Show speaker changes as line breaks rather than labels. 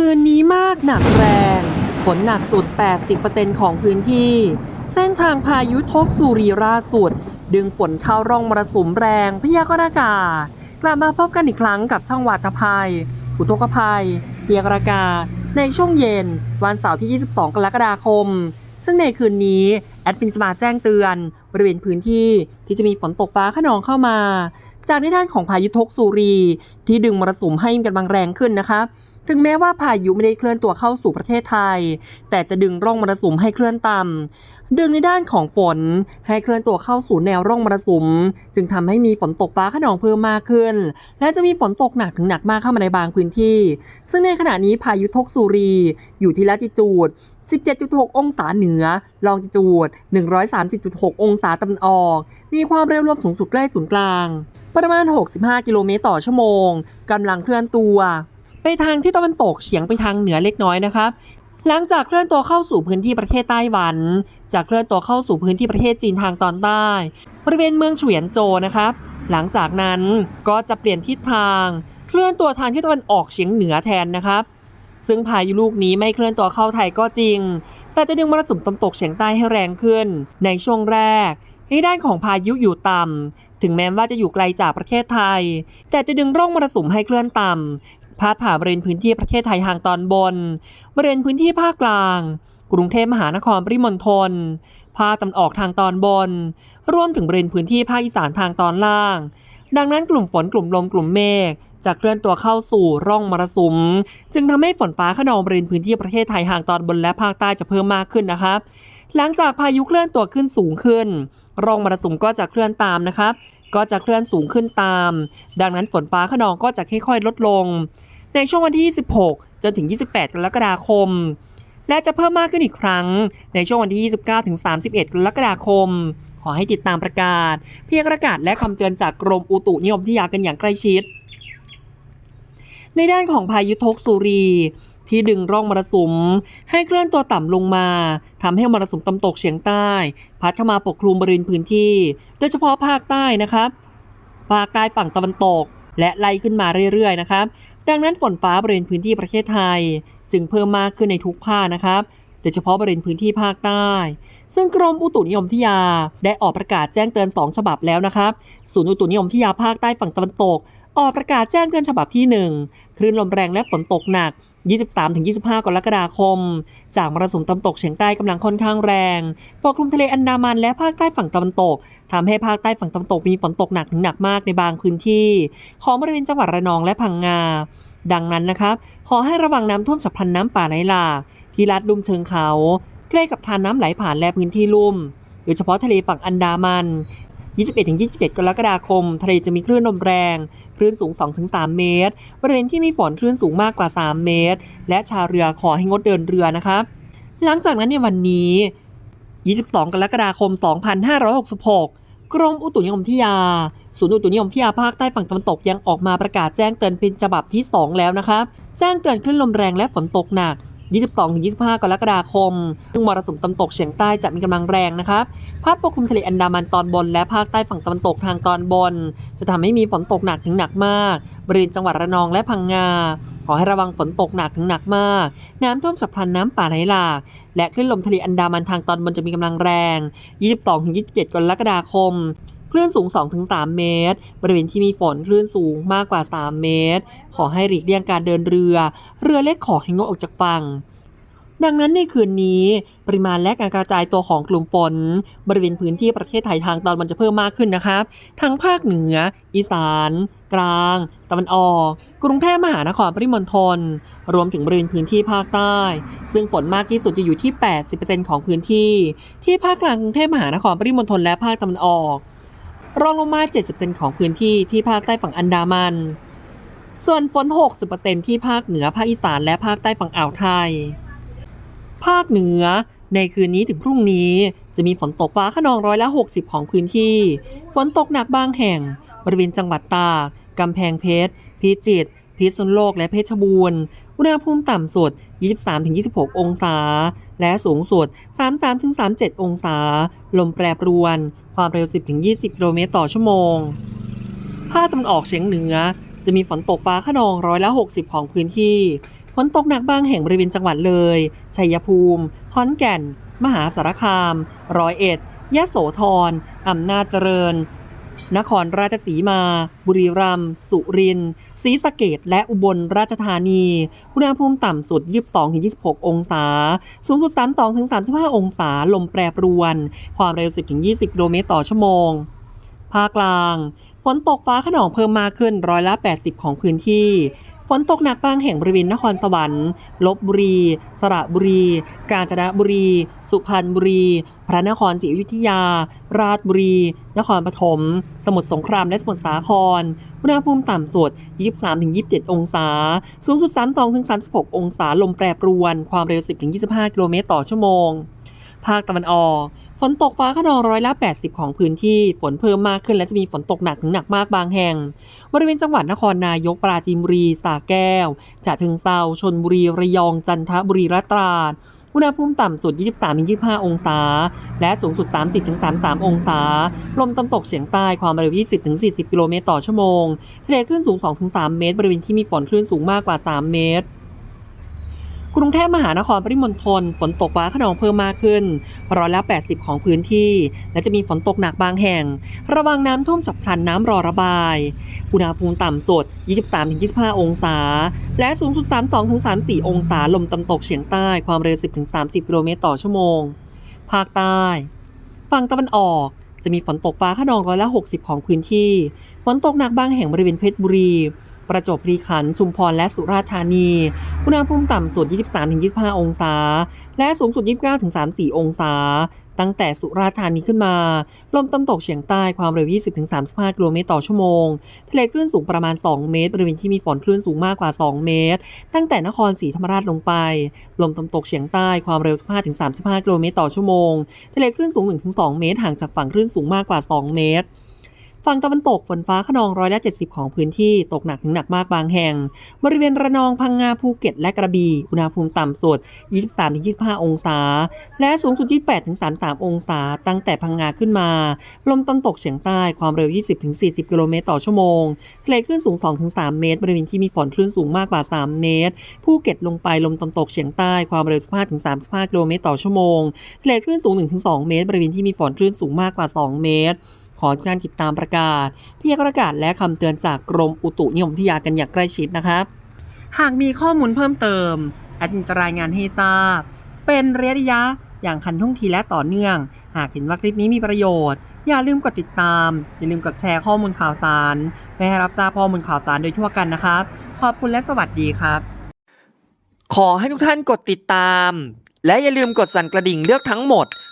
คืนนี้มากหนักแรงฝนหนักสุด 80%ของพื้นที่ เส้นทางพายุทกสุรีราสุด ดึงฝนเข้าร่องมรสุมแรงพยากรณ์อากาศ กลับมาพบกันอีกครั้งกับช่องวัตภัยอุทกภัยพยากรณ์อากาศในช่วงเย็น วันเสาร์ที่ 22 กรกฎาคม ซึ่งในคืนนี้ แอดมินจะมาแจ้งเตือน บริเวณพื้นที่ที่จะมีฝนตกฟ้าขนองเข้ามา จากในด้านของพายุทกสุรี ที่ดึงมรสุมให้มีกำลังแรงขึ้นนะคะ ถึงแม้ว่าพายุไม่ได้เคลื่อนตัวเข้าสู่ประเทศไทย แต่จะดึงร่องมรสุมให้เคลื่อนต่ำดึงในด้านของฝนให้เคลื่อนตัวเข้าสู่แนวร่องมรสุม จึงทำให้มีฝนตกฟ้าขนองเพิ่มมากขึ้น และจะมีฝนตกหนักถึงหนักมากเข้ามาในบางพื้นที่ ซึ่งในขณะนี้พายุทกสุรีอยู่ที่ละจิจูด17.6 องศาเหนือ ลองจิจูด 130.6 องศาตะวันออก มีความเร็วรวมสูงสุดใกล้ศูนย์กลาง ประมาณ 65 กิโลเมตรต่อชั่วโมง กำลังเคลื่อนตัว ไปทางที่ตะวันตกเฉียงไปทางเหนือเล็กน้อยนะครับ หลังจากเคลื่อนตัวเข้าสู่พื้นที่ประเทศไต้หวันจะเคลื่อนตัวเข้าสู่พื้นที่ประเทศจีนทางตอนใต้ บริเวณเมืองเฉวียนโจนะครับ หลังจากนั้นก็จะเปลี่ยนทิศทาง เคลื่อนตัวทางที่ตะวันออกเฉียงเหนือแทนนะครับ ซึ่งพายุลูกนี้ไม่เคลื่อนตัวเข้าไทยก็จริง แต่จะดึงมรสุมตะวันตกเฉียงใต้ให้แรงขึ้น ในช่วงแรกให้ด้านของพายุอยู่ต่ำถึงแม้ว่าจะอยู่ไกลจากประเทศไทย แต่จะดึงร่องมรสุมให้เคลื่อนต่ำ พาดผ่านบริเวณพื้นที่ประเทศไทยทางตอนบน บริเวณพื้นที่ภาคกลาง กรุงเทพมหานครปริมณฑลภาคตะวันออกทางตอนบน รวมถึงบริเวณพื้นที่ภาคอีสานทางตอนล่าง ดังนั้นกลุ่มฝนกลุ่มลมกลุ่มเมฆจะเคลื่อนตัวเข้าสู่ร่องมรสุม จึงทำให้ฝนฟ้าขนองบริเวณพื้นที่ประเทศไทยทางตอนบนและภาคใต้จะเพิ่มมากขึ้นนะครับ หลังจากพายุเคลื่อนตัวขึ้นสูงขึ้น ร่องมรสุมก็จะเคลื่อนตามนะครับ ก็จะเคลื่อนสูงขึ้นตาม ดังนั้นฝนฟ้าขนองก็จะค่อยๆลดลง ในช่วงวันที่ 26 จนถึง 28 กรกฎาคม และจะเพิ่มมากขึ้นอีกครั้ง ในช่วงวันที่ 29 ถึง 31 กรกฎาคม ขอให้ติดตามประกาศ เพียากรณ์อากาศและคำเตือนจากกรมอุตุนิยมวิทยากันอย่างใกล้ชิด ในด้านของพายุทกสุรีที่ดึงร่องมรสุม ให้เคลื่อนตัวต่ำลงมาทำให้มรสุมตะวันตกเฉียงใต้ พัดเข้ามาปกคลุมบริเวณพื้นที่ โดยเฉพาะภาคใต้นะครับภาคใต้ฝั่งตะวันตก และไล่ขึ้นมาเรื่อยๆนะครับ ดังนั้นฝนฟ้าบริเวณพื้นที่ประเทศไทย จึงเพิ่มมากขึ้นในทุกภาคนะครับโดยเฉพาะบริเวณพื้นที่ภาคใต้ ซึ่งกรมอุตุนิยมวิทยาได้ออกประกาศแจ้งเตือน 2 ฉบับแล้วนะครับ ศูนย์อุตุนิยมวิทยาภาคใต้ฝั่งตะวันตก ออกประกาศแจ้งเตือนฉบับที่ 1 คลื่นลมแรงและฝนตกหนัก 23-25 กรกฎาคม จากมรสุมตะวันตกเฉียงใต้กำลังค่อนข้างแรงปกคลุมทะเลอันดามันและภาคใต้ฝั่งตะวันตกทำให้ภาคใต้ฝั่งตะวันตกมีฝนตกหนักถึงหนักมากในบางพื้นที่ ของบริเวณจังหวัดระนองและพังงา ดังนั้นนะครับ ขอให้ระวังน้ำท่วมฉับพลันน้ำป่าไหลหลากที่ลัดลุ่มเชิงเขา ใกล้กับทานน้ำไหลผ่านและพื้นที่ลุ่ม โดยเฉพาะทะเลฝั่งอันดามัน 21-27 กรกฎาคม ทะเลจะมีคลื่นลมแรง คลื่นสูง 2-3 เมตร บริเวณที่มีฝนคลื่นสูงมากกว่า 3 เมตร และชาวเรือขอให้งดเดินเรือนะครับ หลังจากนั้นในวันนี้ 22 กรกฎาคม 2566กรมอุตุนิยมวิทยา ศูนย์อุตุนิยมวิทยาภาคใต้ฝั่งตะวันตกยังออกมาประกาศแจ้งเตือนเป็นฉบับที่ 2 แล้วนะครับ แจ้งเตือนคลื่นลมแรงและฝนตกหนัก 22-25 กรกฎาคม ซึ่งมรสุมตะวันตกเฉียงใต้จะมีกำลังแรงนะครับพัดปกคลุมทะเลอันดามันตอนบน และภาคใต้ฝั่งตะวันตกทางตอนบน จะทำให้มีฝนตกหนักถึงหนักมาก บริเวณจังหวัดระนองและพังงา ขอให้ระวังฝนตกหนักถึงหนักมาก น้ำท่วมฉับพลันน้ำป่าไหลหลากและคลื่นลมทะเลอันดามันทางตอนบนจะมีกำลังแรง 22-27 กรกฎาคม ลื่นสูง 2-3 เมตร บริเวณที่มีฝนคลื่นสูงมากกว่า 3 เมตร ขอให้หลีกเลี่ยงการเดินเรือ เรือเล็กขอให้งดออกจากฝั่งดังนั้นในคืนนี้ ปริมาณและการกระจายตัวของกลุ่มฝน บริเวณพื้นที่ประเทศไทยทางตอนบนจะเพิ่มมากขึ้นนะครับ ทั้งภาคเหนือ อีสาน กลาง ตะวันออก กรุงเทพมหานครปริมณฑลรวมถึงบริเวณพื้นที่ภาคใต้ ซึ่งฝนมากที่สุดจะอยู่ที่ 80%ของพื้นที่ ที่ภาคกลางกรุงเทพมหานครปริมณฑลและภาคตะวันออก รองลงมา 70%ของพื้นที่ที่ภาคใต้ฝั่งอันดามัน ส่วนฝน 60%ที่ภาคเหนือ ภาคอีสาน และภาคใต้ฝั่งอ่าวไทย ภาคเหนือในคืนนี้ถึงพรุ่งนี้จะมีฝนตกฟ้าขนองร้อยละ 60 ของพื้นที่ ฝนตกหนักบางแห่ง บริเวณจังหวัดตาก กำแพงเพชร พิจิตร พิษณุโลก และเพชรบูรณ์ อุณหภูมิต่ำสุด 23-26 องศา และสูงสุด 33-37 องศา ลมแปรปรวน ความเร็ว 10-20 กิโลเมตรต่อชั่วโมง ภาคตะวันออกเฉียงเหนือ จะมีฝนตกฟ้าขนองร้อยละ 60 ของพื้นที่ ฝนตกหนักบางแห่งบริเวณจังหวัดเลย ชัยภูมิขอนแก่น มหาสารคาม ร้อยเอ็ดยะโสธรอำนาจเจริญ นครราชสีมา บุรีรัมย์ สุรินทร์ ศรีสะเกดและอุบลราชธานี อุณหภูมิต่ำสุด 22-26 องศา สูงสุด 32-35 องศา ลมแปรปรวน ความเร็ว 10-20 กิโลเมตรต่อชั่วโมง ภาคกลาง ฝนตกฟ้าขนองเพิ่มมากขึ้นร้อยละ 80 ของพื้นที่ ฝนตกหนักบางแห่งบริเวณนครสวรรค์ ลบบุรี สระบุรี กาญจนบุรี สุพรรณบุรี พระนครศรีอยุธยา ราชบุรี นครปฐม สมุทรสงคราม และสมุทรสาคร อุณหภูมิต่ำสุด 23-27 องศา สูงสุด 32-36 องศา ลมแปรปรวน ความเร็ว 10-25 กิโลเมตรต่อชั่วโมง ภาคตะวันออก ฝนตกฟ้าขนองร้อยละ 80 ของพื้นที่ ฝนเพิ่มมากขึ้นและจะมีฝนตกหนักถึงหนักมากบางแห่ง บริเวณจังหวัดนครนายกปราจีนบุรีสระแก้วฉะเชิงเซาชนบุรีระยองจันทบุรีและตราดอุณหภูมิต่ำสุด 23-25 องศา และสูงสุด 30-33 องศา ลมตะวันตกเฉียงใต้ความเร็ว 20-40 กิโลเมตรต่อชั่วโมง ทะเลคลื่นสูง 2-3 เมตร บริเวณที่มีฝนคลื่นสูงมากกว่า 3 เมตร กรุงเทพมหานครปริมณฑลฝนตกฟ้าขนองเพิ่มมากขึ้นร้อยละ 80 ของพื้นที่ และจะมีฝนตกหนักบางแห่ง ระวังน้ำท่วมฉับพลันน้ำรอระบาย อุณหภูมิต่ำสุด 23-25 องศา และสูงสุด 32-34 องศาลมตะวันตกเฉียงใต้ความเร็ว 10-30 กิโลเมตรต่อชั่วโมง ภาคใต้ ฝั่งตะวันออก จะมีฝนตกฟ้าขนองร้อยละ 60 ของพื้นที่ ฝนตกหนักบางแห่งบริเวณเพชรบุรี ประจวบคีรีขันธ์ชุมพร และสุราษฎร์ธานีอุณหภูมิต่ำสุด 23-25 องศา และสูงสุด 29-34 องศา ตั้งแต่สุราษฎร์ธานีขึ้นมา ลมตะวันตกเฉียงใต้ความเร็ว 20-35 กิโลเมตรต่อชั่วโมง ทะเลคลื่นสูงประมาณ 2 เมตร บริเวณที่มีฝนคลื่นสูงมากกว่า 2 เมตร ตั้งแต่นครศรีธรรมราชลงไป ลมตะวันตกเฉียงใต้ความเร็ว 15-35 กิโลเมตรต่อชั่วโมง ทะเลคลื่นสูง 1-2 เมตร ห่างจากฝั่งคลื่นสูงมากกว่า 2 เมตร ฝั่งตะวันตกฝนฟ้าขนองร้อยละ70 ของพื้นที่ตกหนักถึงหนักมากบางแห่ง บริเวณระนองพังงาภูเก็ตและกระบี่อุณหภูมิต่ำสุด 23-25 องศา และสูงสุด 28-33 องศา ตั้งแต่พังงาขึ้นมา ลมตะวันตกเฉียงใต้ความเร็ว 20-40 กิโลเมตรต่อชั่วโมงทะเลคลื่นสูง 2-3 เมตร บริเวณที่มีฝนคลื่นสูงมากกว่า 3 เมตรภูเก็ตลงไปลมตะวันตกเฉียงใต้ความเร็ว 15-35 กิโลเมตรต่อชั่วโมงทะเลคลื่นสูง 1-2 เมตร บริเวณที่มีฝนคลื่นสูงมากกว่า 2 เมตร ขอการติดตามประกาศ พยากรณ์อากาศและคำเตือนจากกรมอุตุนิยมวิทยากันอย่างใกล้ชิดนะครับ หากมีข้อมูลเพิ่มเติมแอดมินจะรายงานให้ทราบ เป็นระยะอย่างคันท่วงทีและต่อเนื่อง หากเห็นว่าคลิปนี้มีประโยชน์ อย่าลืมกดติดตาม อย่าลืมกดแชร์ข้อมูลข่าวสารเพื่อให้รับทราบข้อมูลข่าวสารโดยทั่วกันนะครับ ขอบคุณและสวัสดีครับ ขอให้ทุกท่านกดติดตาม และอย่าลืมกดสั่นกระดิ่งเลือกทั้งหมด